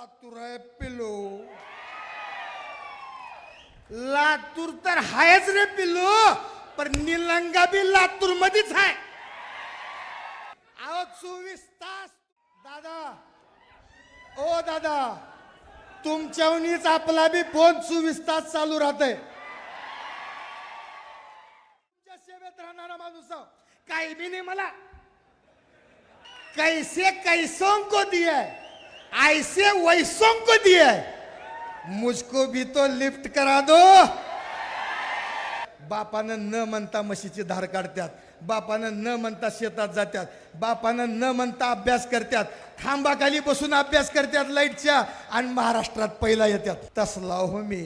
लातूर आहे पिल्लू. लातूर तर हायच रे पिल्लू. पण निलंगा बी लातूर मध्येच आहे. अहो चोवीस तास दादा. ओ दादा. तुमच्याहूनच आपला बी फोन चोवीस तास चालू राहतंय. तुमच्या सेवेत राहणारा माणूस काही बी नाही मला. कैसे कैसों को दिया है? ऐसे वैसों को दिया है मुझको भी तो लिफ्ट करा दो। बापानं न म्हणता म्हशीची धार काढतात बापानं न म्हणता शेतात जातात बापानं न म्हणता अभ्यास करतात खांबाखाली बसून अभ्यास करतात लाईटच्या आणि महाराष्ट्रात पहिला येतात तसला हो मी.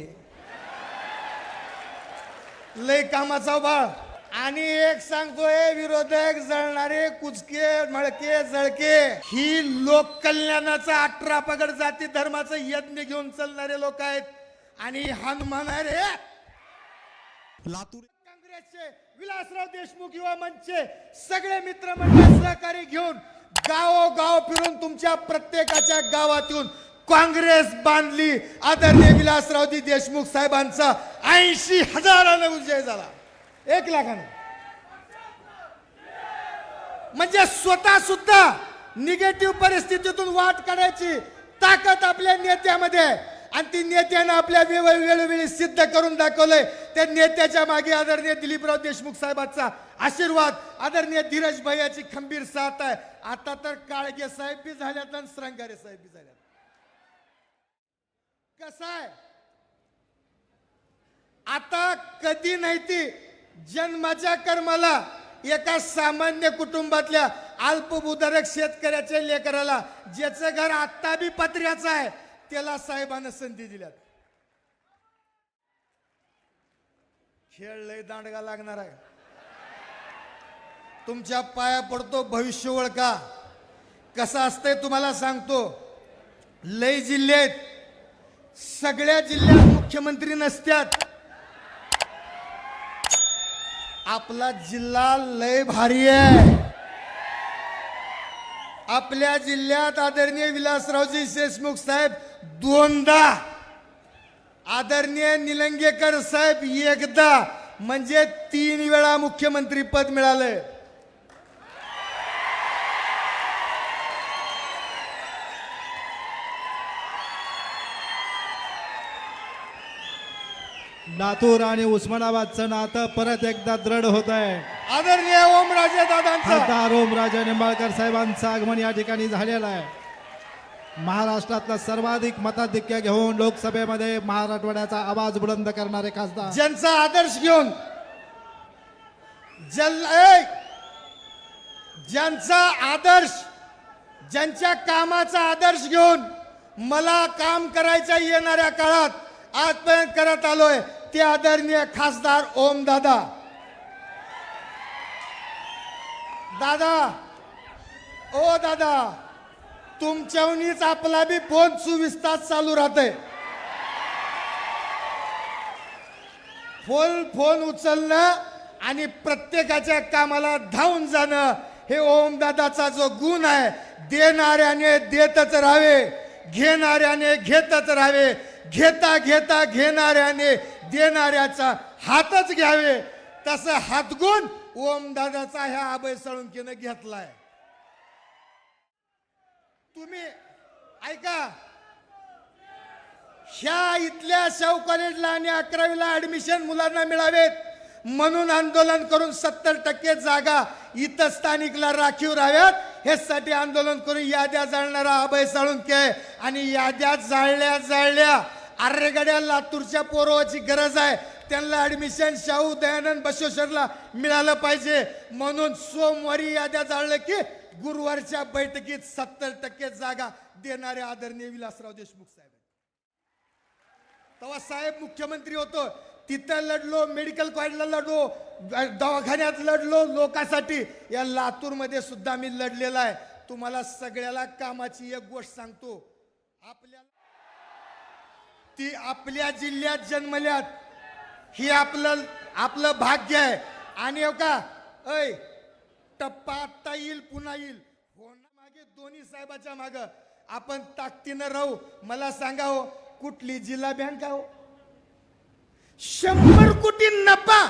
लय कामाचा बाळ आणि एक सांगतोय विरोधक जळणारे कुचके मळके जळके ही लोक कल्याणाचा अठरा पगड जाती धर्माचं यज्ञ घेऊन चालणारे लोक आहेत. आणि हनुमान रे. लातूर काँग्रेसचे विलासराव देशमुख युवा मंचचे सगळे मित्रमंडळ सहकारी घेऊन गावोगाव फिरून तुमच्या प्रत्येकाच्या गावात येऊन काँग्रेस बांधली. आदरणीय विलासरावजी देशमुख साहेबांचा ऐंशी हजारानं विजय झाला. एक लाखानं. म्हणजे स्वतः सुद्धा निगेटिव्ह परिस्थितीतून वाट काढायची ताकद आपल्या नेत्यामध्ये. आहे आणि ती नेत्यानं आपल्या वेळोवेळी सिद्ध करून दाखवलंय. त्या नेत्याच्या मागे आदरणीय दिलीपराव देशमुख साहेबांचा आशीर्वाद. आदरणीय धीरज भैयाची खंबीर साथ आहे. आता तर काळगे साहेब बी झाल्यात आणि श्रंगारे साहेब बी झाल्यात. कसं आहे? आता कधी नाही ती जन्माच्या कर्माला एका सामान्य कुटुंबातल्या अल्पभूधारक शेतकऱ्याच्या लेकराला ज्याचं घर आत्ता बी पत्र्याचं आहे त्याला साहेबानं संधी दिल्यात. खेळ लय दांडगा लागणार आहे. तुमच्या पाया पडतो भविष्य ओळखा. कसं असतंय तुम्हाला सांगतो. लय जिल्हे आहेत. सगळ्या जिल्ह्यात मुख्यमंत्री नसत्यात. आपला जिल्हा लय भारी आहे. आपल्या जिल्ह्यात आदरणीय विलासरावजी देशमुख साहेब दोनदा आदरणीय निलंगेकर साहेब एकदा म्हणजे तीन वेळा मुख्यमंत्री पद मिळालंय. लातूर आणि उस्मानाबादचं नातं परत एकदा दृढ होत आहे. आदरणीय ओमराजे दादांचा. ओमराजे निंबाळकर साहेबांचं आगमन या ठिकाणी झालेलं आहे. महाराष्ट्रातलं सर्वाधिक मताधिक्य घेऊन लोकसभेमध्ये मराठवाड्याचा आवाज बुलंद करणारे खासदार. ज्यांचा आदर्श घेऊन! ज्यांचा आदर्श ज्यांच्या कामाचा आदर्श घेऊन मला काम करायच्या येणाऱ्या काळात आजपर्यंत करत आलोय. ते आदरणीय खासदार ओम दादा. दादा ओ दादा तुमच्याहूनच आपला बी फोन चोवीस तास चालू राहतय. फोन फोन उचलणं आणि प्रत्येकाच्या कामाला धावून जाणं हे ओमदादाचा जो गुण आहे देणाऱ्याने देतच राहावे घेणाऱ्याने घेतच राहावे. घेता घेता घेणाऱ्याने देणाऱ्याचा हातच घ्यावे. तसं हातगुण ओमदादाचा ह्या अभय साळुंकीनं घेतलाय. तुम्ही ऐका. ह्या इथल्या शाहू कॉलेजला आणि अकरावीला ऍडमिशन मुलांना मिळावेत. म्हणून आंदोलन करून सत्तर टक्के जागा इथं स्थानिकला राखीव राहाव्यात. हेसाठी आंदोलन करून याद्या जाळणारा अभय साळुंके आणि याद्या जाळल्या जाळल्या आर्यगड्या लातूरच्या पोरवाची गरज आहे. त्यांना ऍडमिशन शाहू दयानंद बसवेश्वरला मिळालं पाहिजे. म्हणून सोमवारी याद्या जाळलं की गुरुवारच्या बैठकीत सत्तर टक्के जागा देणारे आदरणीय विलासराव देशमुख साहेब तेव्हा साहेब मुख्यमंत्री होतो. तिथं लढलो मेडिकल कॉलेजला लढलो दवाखान्यात लढलो लोकांसाठी. या लातूरमध्ये सुद्धा मी लढलेला आहे. तुम्हाला सगळ्याला कामाची एक गोष्ट सांगतो. आपल्याला ती आपल्या जिल्ह्यात जन्मल्यात. ही आपलं आपलं भाग्य आहे. आणि हो का? ऐ टप्पा आत्ता येईल पुन्हा येईल. हो ना मागे दोन्ही साहेबाच्या माग. आपण ताकदीनं राहू. मला सांगा हो कुठली जिल्हा बँक आहे हो? शंभर कोटी नफा.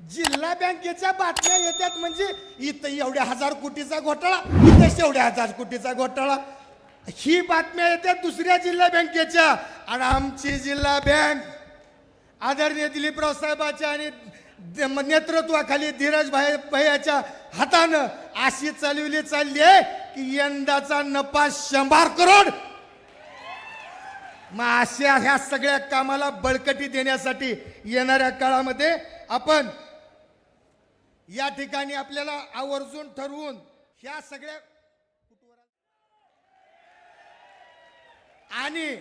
जिल्हा बँकेच्या बातम्या येतात म्हणजे इथं एवढ्या हजार कोटीचा घोटाळा इथं शेवढ्या हजार कोटीचा घोटाळा. ही बातम्या येतात दुसऱ्या जिल्हा बँकेच्या. आणि आमची जिल्हा बँक आदरणीय दिलीपराव साहेबाच्या आणि नेतृत्वाखाली धीरज भाई भैयाच्या हातानं अशी चालवली चालली आहे की यंदाचा नफा शंभर करोड. मग अशा ह्या सगळ्या कामाला बळकटी देण्यासाठी येणाऱ्या काळामध्ये आपण या ठिकाणी आपल्याला आवर्जून ठरवून ह्या सगळ्या आणि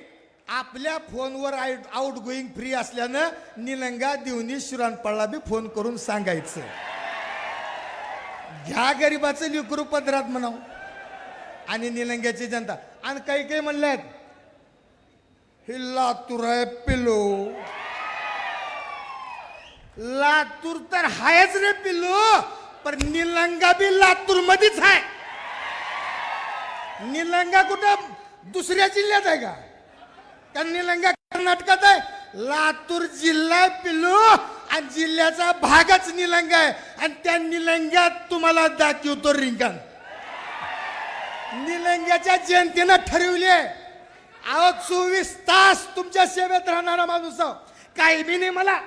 आपल्या फोनवर आउट गोईंग फ्री असल्यानं निलंगा देवनी शिरानपळला बी फोन करून सांगायचं. घ्या गरीबाचं लिकरू पदरात म्हणाव. आणि निलंग्याची जनता. आणि काही काही म्हणल्यात हे लातूर आहे पिलो लातूर तर हायच रे पिल्लू पण निलंगा बी लातूर मध्येच आहे. निलंगा कुठं? दुसऱ्या जिल्ह्यात आहे का? कारण निलंगा कर्नाटकात आहे? लातूर जिल्हा आहे पिल्लू आणि जिल्ह्याचा भागच निलंगा आहे. आणि त्या निलंग्यात तुम्हाला दाखवतो रिंगण. निलंग्याच्या जयंतीनं ठरवली आहे. अहो चोवीस तास तुमच्या सेवेत राहणारा माणूस आहो. काही बी नाही मला.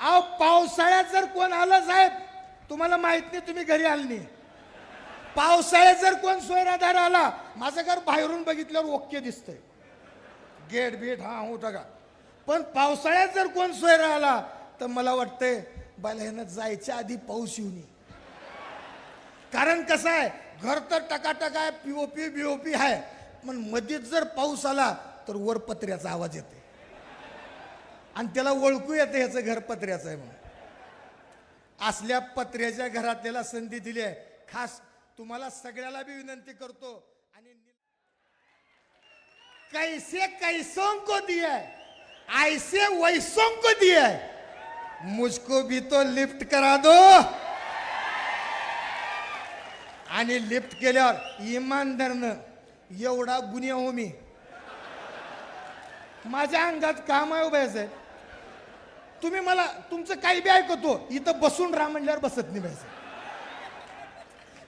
अहो पावसाळ्यात जर कोण आलं साहेब तुम्हाला माहीत नाही तुम्ही घरी आलनी नाही. पावसाळ्यात जर कोण सोयराधार आला माझं घर बाहेरून बघितल्यावर ओके दिसतंय. गेट बीट हा हो का? पण पावसाळ्यात जर कोण सोयरा आला तर मला वाटतंय बाला जायच्या आधी पाऊस येऊ नये. कारण कसं आहे घर तर टकाटक आहे पीओपी बीओपी आहे. पण मध्येच जर पाऊस आला तर वर पत्र्याचा आवाज येते. आणि त्याला ओळखू येते ह्याचं घर पत्र्याचं आहे म्हणून. असल्या पत्र्याच्या घरात त्याला संधी दिली आहे. खास तुम्हाला सगळ्याला बी विनंती करतो. आणि कैसे कैसों को दिया है? ऐसे वैसों को दिया है? मुझको भी तो लिफ्ट करा दो। आणि लिफ्ट केल्यावर इमानदारनं एवढा गुन्हे हो मी. माझ्या अंगात काम आहे उभ्या साहेब. तुम्ही मला तुमचं काही बी ऐकतो इथं बसून राहा म्हणल्यावर बसत नाही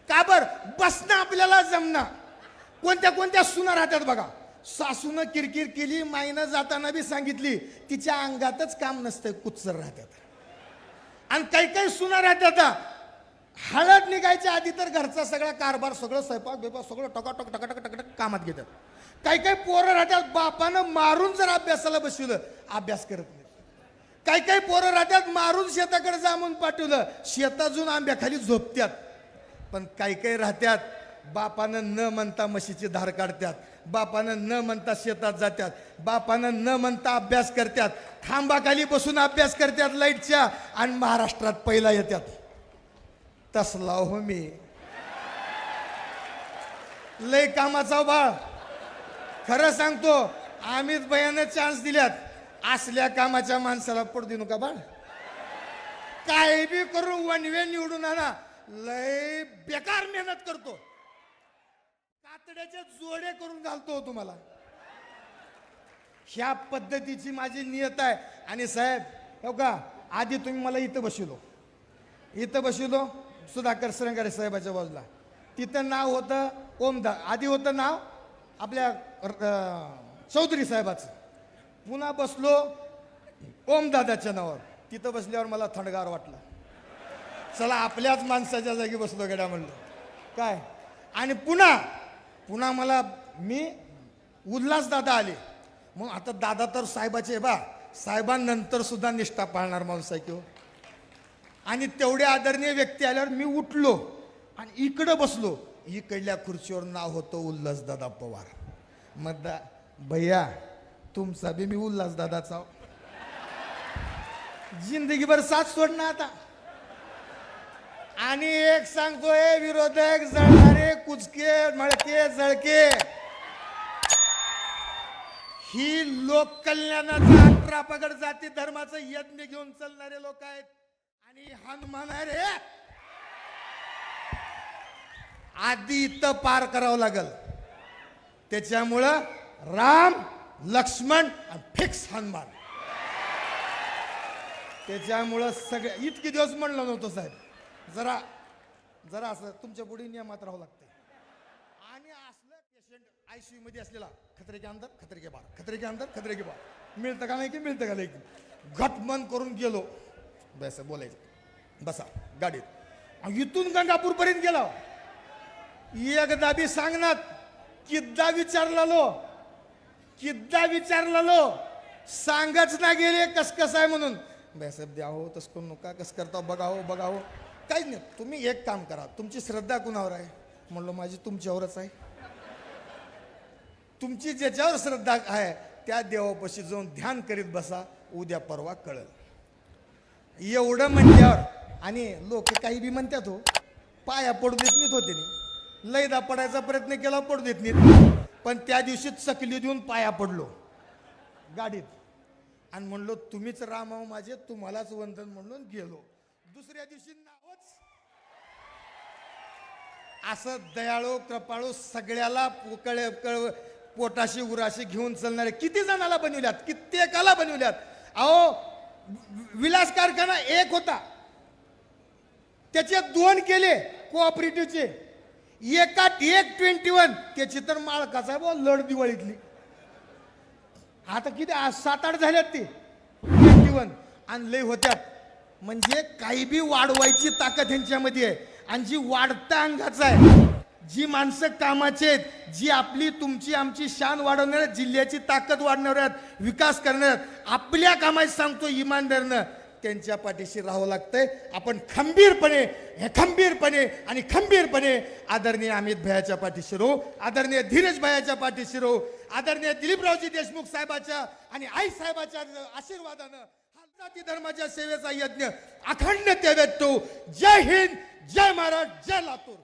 का बर? बसणं आपल्याला जमना कोणत्या कोणत्या सुना राहतात बघा. सासूनं किरकिर केली माईनं जाताना बी सांगितली तिच्या अंगातच काम नसतंय कुत्सर राहतात. आणि काही काही सुना राहतात हळद निघायच्या आधी तर घरचा सगळा कारभार सगळं स्वयंपाक बिपाक सगळं टकाटक टकाटक टकाटक कामात घेतात. काही काही पोरं राहतात बापानं मारून जर अभ्यासाला बसवलं अभ्यास करत नाही. काही काही पोरं राहतात मारून शेताकडे जामून पाठवलं शेताजून आंब्याखाली झोपत्यात. पण काही काही राहत्यात बापानं न म्हणता म्हशीची धार काढत्यात बापानं न म्हणता शेतात जात्यात बापानं न म्हणता अभ्यास करत्यात खांबाखाली बसून अभ्यास करत्यात लाईटच्या आणि महाराष्ट्रात पहिला येत्यात. तसला हो मी. लय कामाचा हो बाळ. खरं सांगतो आम्हीच बयानं चान्स दिल्यात. असल्या कामाच्या माणसाला पडू देऊ नका बाळ. काय बी करून वनवे निवडून आणा. लय बेकार मेहनत करतो. कातड्याचे जोडे करून घालतो हो तुम्हाला. ह्या पद्धतीची माझी नियत आहे. आणि साहेब हो का आधी तुम्ही मला इथं बसिलो इथं बसिलो सुधाकर सरंगारे साहेबाच्या बाजूला. तिथं नाव होतं ओमदा. आधी होतं नाव आपल्या चौधरी साहेबाचं. पुन्हा बसलो ओमदादाच्या नावावर. तिथं बसल्यावर मला थंडगार वाटलं. चला आपल्याच माणसाच्या जागी बसलो गड्या म्हणलं. काय? आणि पुन्हा पुन्हा मला मी उल्हास दादा आले. मग आता दादा तर साहेबाचे बा साहेबांनंतर सुद्धा निष्ठा पाळणार माणूस आहे किंवा आणि तेवढे आदरणीय व्यक्ती आल्यावर मी उठलो आणि इकडं बसलो. इकडल्या खुर्चीवर नाव होतं उल्हासदादा पवार. मग दा भैया तुमचा बी मी उल्हासदादाचा जिंदगीभर साथ सोडणार आता. आणि एक सांगतोय विरोधक जळणारे कुचके मळके जळके. ही लोक कल्याणाचा अठरा पगड जाती धर्माचं यज्ञ घेऊन चालणारे लोक आहेत. आणि हनुमान आहे रे. आधी इथं पार करावं लागल. त्याच्यामुळं राम लक्ष्मण आणि फिक्स हनुमान. त्याच्यामुळं सगळे इतके दिवस म्हणलं नव्हतं साहेब. जरा जरा असं तुमच्यापुढे नियमात राहावं लागते आणि असलं पेशंट आयसीयू मध्ये असलेला खतरे के अंदर खतरे के बार खतरे के अंदर खतरे के बार मिळतं का नाही की मिळतं का नाही की? घट मन करून गेलो. बस बोलायचं. बसा गाडीत. इथून गंगापूरपर्यंत गेला. एकदा बी सांगणार किद्दा विचारलेलो किद्दा विचारलेलो सांगच ना गेले कस कस आहे म्हणून. साहेब द्या हो तस करू नका कस करता बघावं बघावं. काहीच नाही तुम्ही एक काम करा तुमची श्रद्धा कुणावर आहे? म्हणलो माझी तुमच्यावरच आहे. तुमची ज्याच्यावर श्रद्धा आहे त्या देवापाशी जाऊन ध्यान करीत बसा उद्या परवा कळल. एवढं म्हणल्यावर आणि लोक काही बी म्हणतात हो पाया पडू देत नाहीत होते नाही लयदा पडायचा प्रयत्न केला पडू देत नाहीत. पण त्या दिवशी चकली देऊन पाया पडलो. गाडीत. आणि म्हणलो तुम्हीच रामाव माझे तुम्हालाच वंदन म्हणून गेलो. दुसऱ्या दिवशी नावच. असं दयाळू कृपाळू सगळ्याला कळ कळ पोटाशी उराशी घेऊन चालणारे किती जणाला बनवल्यात? कित्येकाला बनवल्यात. अहो विलास कारखाना एक होता. त्याचे दोन केले कोऑपरेटिव्हचे एकात एक ट्वेंटी वन त्याची तर मालकाचा आहे बुवा लढ दिवाळीतली. आता किती आज सात आठ झाल्यात ते. ट्वेंटी वन आणि लय होत्यात. म्हणजे काही बी वाढवायची ताकद ह्यांच्यामध्ये आहे. आणि जी वाढता अंगाचं आहे जी माणसं कामाची आहेत जी आपली तुमची आमची शान वाढवणार आहेत जिल्ह्याची ताकद वाढणार आहेत विकास करणार आहेत आपल्या कामाची सांगतो इमानदारनं त्यांच्या पाठीशी राहावं लागतंय. आपण खंबीरपणे हे खंबीरपणे आणि खंबीरपणे आदरणीय अमित भयाच्या पाठीशी राहू. आदरणीय धीरज भयाच्या पाठीशी राहू. आदरणीय दिलीपरावजी देशमुख साहेबाच्या आणि आई साहेबाच्या आशीर्वादानं जाती धर्माच्या सेवेचा यज्ञ अखंड ते व्यक्तो जय हिंद जय महाराज जय लातूर.